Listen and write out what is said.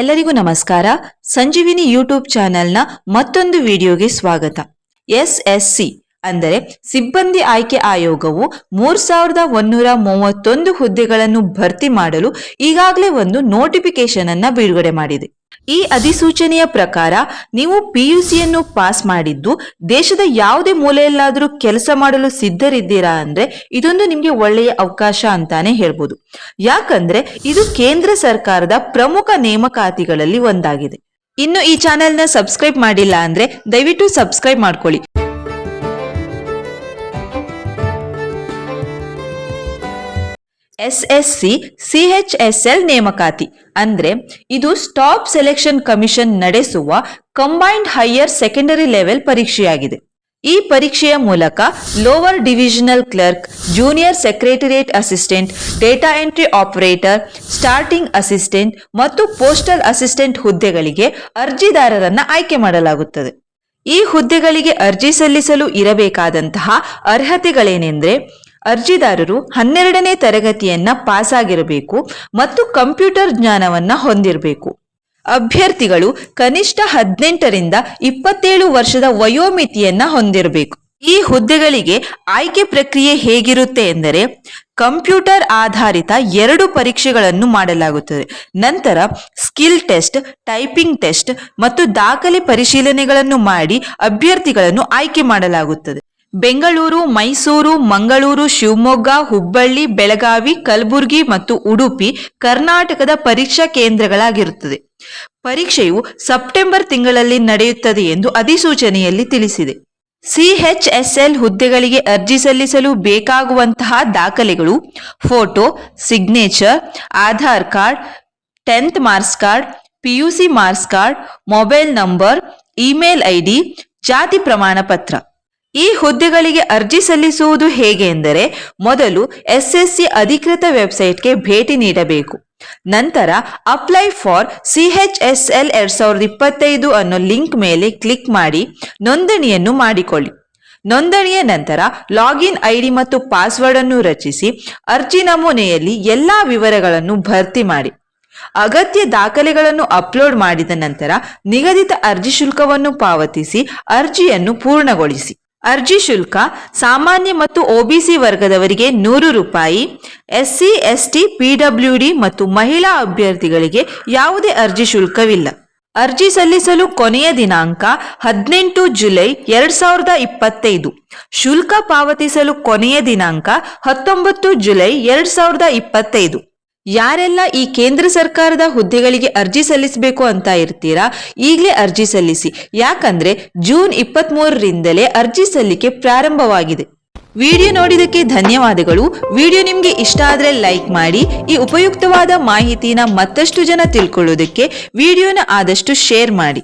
ಎಲ್ಲರಿಗೂ ನಮಸ್ಕಾರ. ಸಂಜೀವಿನಿ ಯೂಟ್ಯೂಬ್ ಚಾನೆಲ್ನ ಮತ್ತೊಂದು ವಿಡಿಯೋಗೆ ಸ್ವಾಗತ. ಎಸ್ ಎಸ್ ಸಿ ಅಂದರೆ ಸಿಬ್ಬಂದಿ ಆಯ್ಕೆ ಆಯೋಗವು ಮೂರ್ ಸಾವಿರದ ಒಂದೂರ ಮೂವತ್ತೊಂದು ಹುದ್ದೆಗಳನ್ನು ಭರ್ತಿ ಮಾಡಲು ಈಗಾಗಲೇ ಒಂದು ನೋಟಿಫಿಕೇಶನ್ ಅನ್ನ ಬಿಡುಗಡೆ ಮಾಡಿದೆ. ಈ ಅಧಿಸೂಚನೆಯ ಪ್ರಕಾರ ನೀವು ಪಿಯುಸಿಯನ್ನು ಪಾಸ್ ಮಾಡಿದ್ದು ದೇಶದ ಯಾವುದೇ ಮೂಲೆಯಲ್ಲಾದರೂ ಕೆಲಸ ಮಾಡಲು ಸಿದ್ಧರಿದ್ದೀರಾ ಅಂದ್ರೆ ಇದೊಂದು ನಿಮಗೆ ಒಳ್ಳೆಯ ಅವಕಾಶ ಅಂತಾನೆ ಹೇಳ್ಬೋದು. ಯಾಕಂದ್ರೆ ಇದು ಕೇಂದ್ರ ಸರ್ಕಾರದ ಪ್ರಮುಖ ನೇಮಕಾತಿಗಳಲ್ಲಿ ಒಂದಾಗಿದೆ. ಇನ್ನು ಈ ಚಾನೆಲ್ನ ಸಬ್ಸ್ಕ್ರೈಬ್ ಮಾಡಿಲ್ಲ ಅಂದ್ರೆ ದಯವಿಟ್ಟು ಸಬ್ಸ್ಕ್ರೈಬ್ ಮಾಡ್ಕೊಳ್ಳಿ. S S C C H S L ನೇಮಕಾತಿ. ಅಂದ್ರೆ ಇದು ಸ್ಟಾಪ್ ಸೆಲೆಕ್ಷನ್ ಕಮಿಷನ್ ನಡೆಸುವ ಕಂಬೈನ್ಡ್ ಹೈಯರ್ ಸೆಕೆಂಡರಿ ಲೆವೆಲ್ ಪರೀಕ್ಷೆಯಾಗಿದೆ. ಈ ಪರೀಕ್ಷೆಯ ಮೂಲಕ lower divisional clerk, junior secretariat assistant, data entry operator, sorting assistant ಮತ್ತು ಪೋಸ್ಟಲ್ ಅಸಿಸ್ಟೆಂಟ್ ಹುದ್ದೆಗಳಿಗೆ ಅರ್ಜಿದಾರರನ್ನು ಆಯ್ಕೆ ಮಾಡಲಾಗುತ್ತದೆ. ಈ ಹುದ್ದೆಗಳಿಗೆ ಅರ್ಜಿ ಸಲ್ಲಿಸಲು ಇರಬೇಕಾದಂತಹ ಅರ್ಹತೆಗಳೇನೆಂದ್ರೆ ಅರ್ಜಿದಾರರು ಹನ್ನೆರಡನೇ ತರಗತಿಯನ್ನ ಪಾಸಾಗಿರಬೇಕು ಮತ್ತು ಕಂಪ್ಯೂಟರ್ ಜ್ಞಾನವನ್ನ ಹೊಂದಿರಬೇಕು. ಅಭ್ಯರ್ಥಿಗಳು ಕನಿಷ್ಠ ಹದಿನೆಂಟರಿಂದ ಇಪ್ಪತ್ತೇಳು ವರ್ಷದ ವಯೋಮಿತಿಯನ್ನ ಹೊಂದಿರಬೇಕು. ಈ ಹುದ್ದೆಗಳಿಗೆ ಆಯ್ಕೆ ಪ್ರಕ್ರಿಯೆ ಹೇಗಿರುತ್ತೆ ಎಂದರೆ ಕಂಪ್ಯೂಟರ್ ಆಧಾರಿತ ಎರಡು ಪರೀಕ್ಷೆಗಳನ್ನು ಮಾಡಲಾಗುತ್ತದೆ. ನಂತರ ಸ್ಕಿಲ್ ಟೆಸ್ಟ್, ಟೈಪಿಂಗ್ ಟೆಸ್ಟ್ ಮತ್ತು ದಾಖಲೆ ಪರಿಶೀಲನೆಗಳನ್ನು ಮಾಡಿ ಅಭ್ಯರ್ಥಿಗಳನ್ನು ಆಯ್ಕೆ ಮಾಡಲಾಗುತ್ತದೆ. ಬೆಂಗಳೂರು, ಮೈಸೂರು, ಮಂಗಳೂರು, ಶಿವಮೊಗ್ಗ, ಹುಬ್ಬಳ್ಳಿ, ಬೆಳಗಾವಿ, ಕಲಬುರಗಿ ಮತ್ತು ಉಡುಪಿ ಕರ್ನಾಟಕದ ಪರೀಕ್ಷಾ ಕೇಂದ್ರಗಳಾಗಿರುತ್ತದೆ. ಪರೀಕ್ಷೆಯು ಸೆಪ್ಟೆಂಬರ್ ತಿಂಗಳಲ್ಲಿ ನಡೆಯುತ್ತದೆ ಎಂದು ಅಧಿಸೂಚನೆಯಲ್ಲಿ ತಿಳಿಸಿದೆ. ಸಿಎಚ್ಎಸ್ಎಲ್ ಹುದ್ದೆಗಳಿಗೆ ಅರ್ಜಿ ಸಲ್ಲಿಸಲು ಬೇಕಾಗುವಂತಹ ದಾಖಲೆಗಳು photo, signature, Aadhaar card, tenth marks card, PUC marks card, mobile number, email ID, ಜಾತಿ ಪ್ರಮಾಣ ಪತ್ರ ಈ ಹುದ್ದೆಗಳಿಗೆ ಅರ್ಜಿ ಸಲ್ಲಿಸುವುದು ಹೇಗೆ ಎಂದರೆ ಮೊದಲು ಎಸ್ಎಸ್ಸಿ ಅಧಿಕೃತ ವೆಬ್ಸೈಟ್ಗೆ ಭೇಟಿ ನೀಡಬೇಕು. ನಂತರ ಅಪ್ಲೈ ಫಾರ್ ಸಿಹೆಚ್ಎಸ್ಎಲ್ ಎರಡ್ ಸಾವಿರದ ಇಪ್ಪತ್ತೈದು ಅನ್ನೋ ಲಿಂಕ್ ಮೇಲೆ ಕ್ಲಿಕ್ ಮಾಡಿ ನೋಂದಣಿಯನ್ನು ಮಾಡಿಕೊಳ್ಳಿ. ನೋಂದಣಿಯ ನಂತರ ಲಾಗಿನ್ ಐಡಿ ಮತ್ತು ಪಾಸ್ವರ್ಡ್ ಅನ್ನು ರಚಿಸಿ ಅರ್ಜಿ ನಮೂನೆಯಲ್ಲಿ ಎಲ್ಲಾ ವಿವರಗಳನ್ನು ಭರ್ತಿ ಮಾಡಿ. ಅಗತ್ಯ ದಾಖಲೆಗಳನ್ನು ಅಪ್ಲೋಡ್ ಮಾಡಿದ ನಂತರ ನಿಗದಿತ ಅರ್ಜಿ ಶುಲ್ಕವನ್ನು ಪಾವತಿಸಿ ಅರ್ಜಿಯನ್ನು ಪೂರ್ಣಗೊಳಿಸಿ. ಅರ್ಜಿ ಶುಲ್ಕ ಸಾಮಾನ್ಯ ಮತ್ತು ಒಬಿಸಿ ವರ್ಗದವರಿಗೆ ನೂರು ರೂಪಾಯಿ, ಎಸ್ಸಿ, ಎಸ್ಟಿ, ಪಿಡಬ್ಲ್ಯೂಡಿ ಮತ್ತು ಮಹಿಳಾ ಅಭ್ಯರ್ಥಿಗಳಿಗೆ ಯಾವುದೇ ಅರ್ಜಿ ಶುಲ್ಕವಿಲ್ಲ. ಅರ್ಜಿ ಸಲ್ಲಿಸಲು ಕೊನೆಯ ದಿನಾಂಕ ಹದಿನೆಂಟು ಜುಲೈ ಎರಡ್ ಸಾವಿರದ ಇಪ್ಪತ್ತೈದು. ಶುಲ್ಕ ಪಾವತಿಸಲು ಕೊನೆಯ ದಿನಾಂಕ ಹತ್ತೊಂಬತ್ತು ಜುಲೈ ಎರಡ್ ಸಾವಿರದ ಇಪ್ಪತ್ತೈದು. ಯಾರೆಲ್ಲ ಈ ಕೇಂದ್ರ ಸರ್ಕಾರದ ಹುದ್ದೆಗಳಿಗೆ ಅರ್ಜಿ ಸಲ್ಲಿಸಬೇಕು ಅಂತ ಇರ್ತೀರಾ? ಈಗಲೇ ಅರ್ಜಿ ಸಲ್ಲಿಸಿ. ಯಾಕಂದ್ರೆ ಜೂನ್ ಇಪ್ಪತ್ತ್ ಮೂರರಿಂದಲೇ ಅರ್ಜಿ ಸಲ್ಲಿಕೆ ಪ್ರಾರಂಭವಾಗಿದೆ. ವಿಡಿಯೋ ನೋಡಿದಕ್ಕೆ ಧನ್ಯವಾದಗಳು. ವಿಡಿಯೋ ನಿಮಗೆ ಇಷ್ಟ ಆದರೆ ಲೈಕ್ ಮಾಡಿ. ಈ ಉಪಯುಕ್ತವಾದ ಮಾಹಿತಿನ ಮತ್ತಷ್ಟು ಜನ ತಿಳ್ಕೊಳ್ಳೋದಕ್ಕೆ ವಿಡಿಯೋನ ಆದಷ್ಟು ಶೇರ್ ಮಾಡಿ.